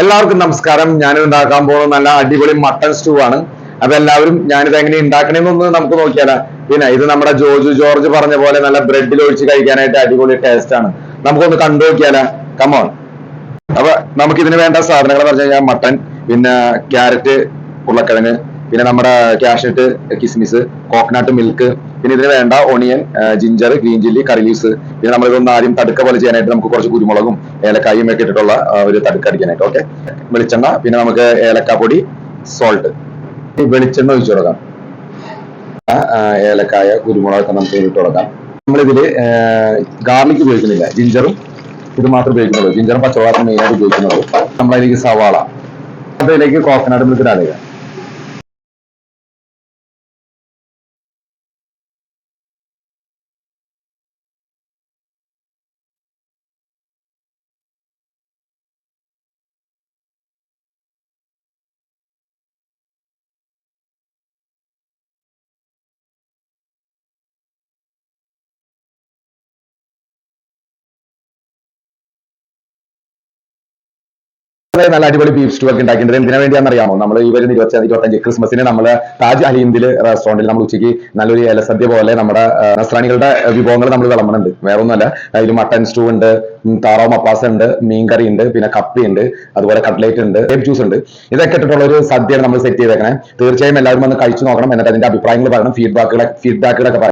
എല്ലാവർക്കും നമസ്കാരം. ഞാൻ ഉണ്ടാക്കാൻ പോകുന്ന നല്ല അടിപൊളി മട്ടൺ സ്റ്റൂ ആണ്. അപ്പൊ എല്ലാവരും ഞാനിത് എങ്ങനെ ഉണ്ടാക്കണേന്നൊന്ന് നമുക്ക് നോക്കിയാലോ. പിന്നെ ഇത് നമ്മുടെ ജോർജ് ജോർജ് പറഞ്ഞ പോലെ നല്ല ബ്രെഡിൽ ഒഴിച്ച് കഴിക്കാനായിട്ട് അടിപൊളി ടേസ്റ്റ് ആണ്. നമുക്കൊന്ന് കണ്ടു നോക്കിയാലോ. കമോൺ അപ്പൊ നമുക്ക് ഇതിന് വേണ്ട സാധനങ്ങൾ എന്ന് പറഞ്ഞു കഴിഞ്ഞാൽ മട്ടൺ പിന്നെ ക്യാരറ്റ് ഉരുളക്കിഴങ്ങ് പിന്നെ നമ്മുടെ കാഷ്നട്ട് കിസ്മിസ് കോക്കനട്ട് മിൽക്ക് പിന്നെ ഇതിന് വേണ്ട onion ginger green chilli curry leaves പിന്നെ നമ്മൾ ഇതൊന്ന് ആദ്യം തടുക്ക പോലെ ചെയ്യാനായിട്ട് നമുക്ക് കുറച്ച് കുരുമുളകും ഏലക്കായും ഒക്കെ ഇട്ടിട്ടുള്ള ഒരു തടുക്ക അടിക്കാനായിട്ട് ഓക്കെ വെളിച്ചെണ്ണ പിന്നെ നമുക്ക് ഏലക്കാപ്പൊടി സോൾട്ട് ഈ വെളിച്ചെണ്ണ ഒഴിച്ചു കൊടുക്കാം. ഏലക്കായ കുരുമുളകൊക്കെ നമുക്ക് ഇട്ട് കൊടുക്കാം. നമ്മളിതിൽ ഗാർലിക് ഉപയോഗിക്കുന്നില്ല ജിഞ്ചറും ഇത് മാത്രമേ ഉപയോഗിക്കുന്നുള്ളൂ. ജിഞ്ചറും പച്ചവളാണ് മെയിനായിട്ട് ഉപയോഗിക്കുന്നുള്ളൂ. നമ്മളതിലേക്ക് സവാള അതിലേക്ക് കോക്കനട്ട് മിൽക്ക് ആഡ് നല്ല അടിപൊളി ബീഫ് സ്റ്റൂ ഒക്കെ ഉണ്ടാക്കിയിട്ടുണ്ട്. എന്തിനു വേണ്ടിയാണെന്ന് അറിയാമോ നമ്മൾ ഈ വരുന്ന ഇരുപത്തി ഇരുപത്തഞ്ച് ക്രിസ്മസിന് നമ്മൾ താജ് അലീന്ദിൽ റെസ്റ്റോറന്റിൽ നമ്മൾ ഉച്ചയ്ക്ക് നല്ലൊരു ഇലസദ്യ പോലെ നമ്മുടെ നസ്രാണികളുടെ വിഭവങ്ങൾ നമ്മൾ വിളമ്പുന്നുണ്ട്. വേറെ ഒന്നുമല്ല അതിൽ മട്ടൻ സ്റ്റൂ ഉണ്ട് താറോ മപ്പാസ ഉണ്ട് മീൻ കറി ഉണ്ട് പിന്നെ കപ്പി ഉണ്ട് അതുപോലെ കട്ട്ലേറ്റ് ഉണ്ട് ഗ്രേപ്പ് ജ്യൂസ് ഉണ്ട്. ഇതൊക്കെ ഇട്ടിട്ടുള്ള ഒരു സദ്യയാണ് നമ്മൾ സെറ്റ് ചെയ്തേക്കണേ. തീർച്ചയായും എല്ലാവരും വന്ന് കഴിച്ചു നോക്കണം. എന്നിട്ട് അതിന്റെ അഭിപ്രായങ്ങൾ പറയണം ഫീഡ്ബാക്കുകളെ ഫീഡ്ബാക്കുകളൊക്കെ പറയണം.